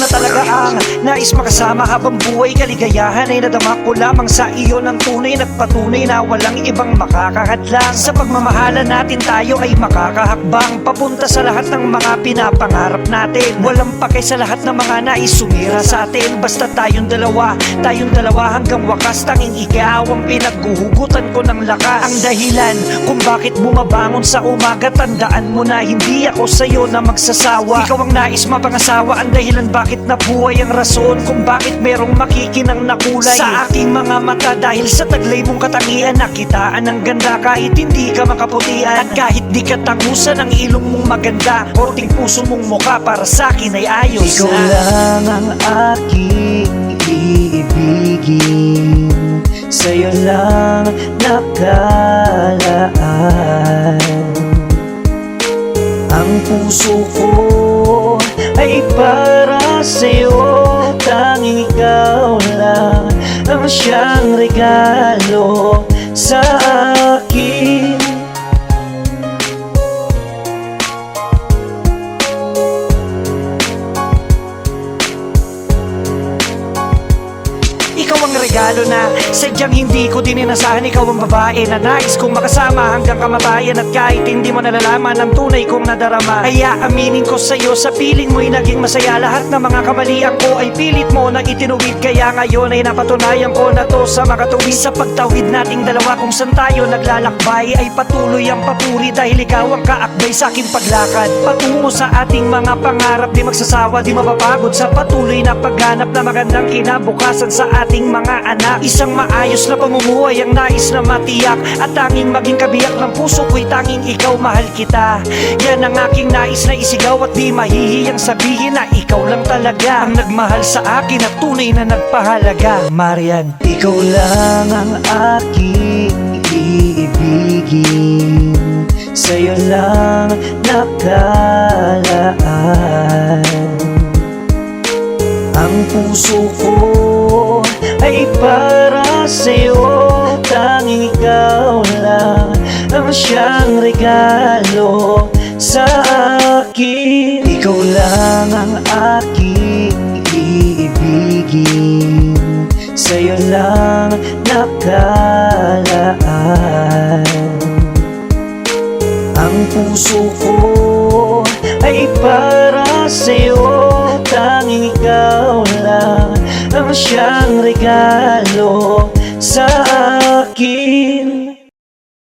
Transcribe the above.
saang Nais makasama habang buhay. Kaligayahan Ay nadama ko lamang sa iyo ng tunay Nagpatunay na walang ibang makakahadlang. Sa pagmamahalan natin tayo ay makakahakbang Papunta sa lahat ng mga pinapangarap natin. Walang pakay sa lahat ng mga nais sumira sa atin. Basta tayong dalawa, tayong dalawa hanggang wakas. Tanging ikaw ang pinaghuhugutan ko ng lakas. Ang dahilan kung bakit bumabangon sa umaga Tandaan mo na hindi ako sa'yo na magsasawa. Ikaw ang nais mapangasawa Ang dahilan bakit nabuhay ang rason Kung bakit merong makikinang nakulay Sa aking mga mata dahil sa taglay mong katangian Nakitaan ang ganda kahit hindi ka makaputian At kahit di ka tangusan ang ilong mong maganda Korting puso mong mukha para sa akin ay ayos Ikaw na. lang ang aking iibigin. Sa'yo lang nakalaan. Ang puso ko ay para sa'yo Tanging ikaw lang. Ang siyang regalo sa akin regalo na. Sadyang hindi ko din inasahan Ikaw ang babae na nais kong makasama hanggang kamatayan At kahit hindi mo nalalaman ang tunay kong nadarama. Ay aaminin ko sa'yo sa piling mo'y naging masaya. Lahat ng mga kamalian ko ay pilit mo na itinuwid. Kaya ngayon ay napatunayan ko na to sa makatuwid Sa pagtawid nating dalawa kung saan tayo naglalakbay Ay patuloy ang papuri dahil ikaw ang kaakbay sa aking paglakad. Patungo sa ating mga pangarap Di magsasawa, di mapapagod sa patuloy na paghanap na magandang kinabukasan sa ating mga anak. Isang maayos na pamumuhay ang nais na matiyak. At tanging maging kabiyak ng puso ko'y tanging ikaw mahal kita. Yan ang aking nais na isigaw at di mahihiyang sabihin na ikaw lang talaga Ang nagmahal sa akin at tunay na nagpahalaga. Marian Ikaw lang ang aking iibigin. Sa'yo lang nakalaan. Ang puso ay para sa'yo. Tanging ikaw lang ang siyang regalo sa akin. Ikaw lang ang aking iibigin Sa'yo lang nakalaan. Ang puso ko ay para sa'yo siyang regalo sa akin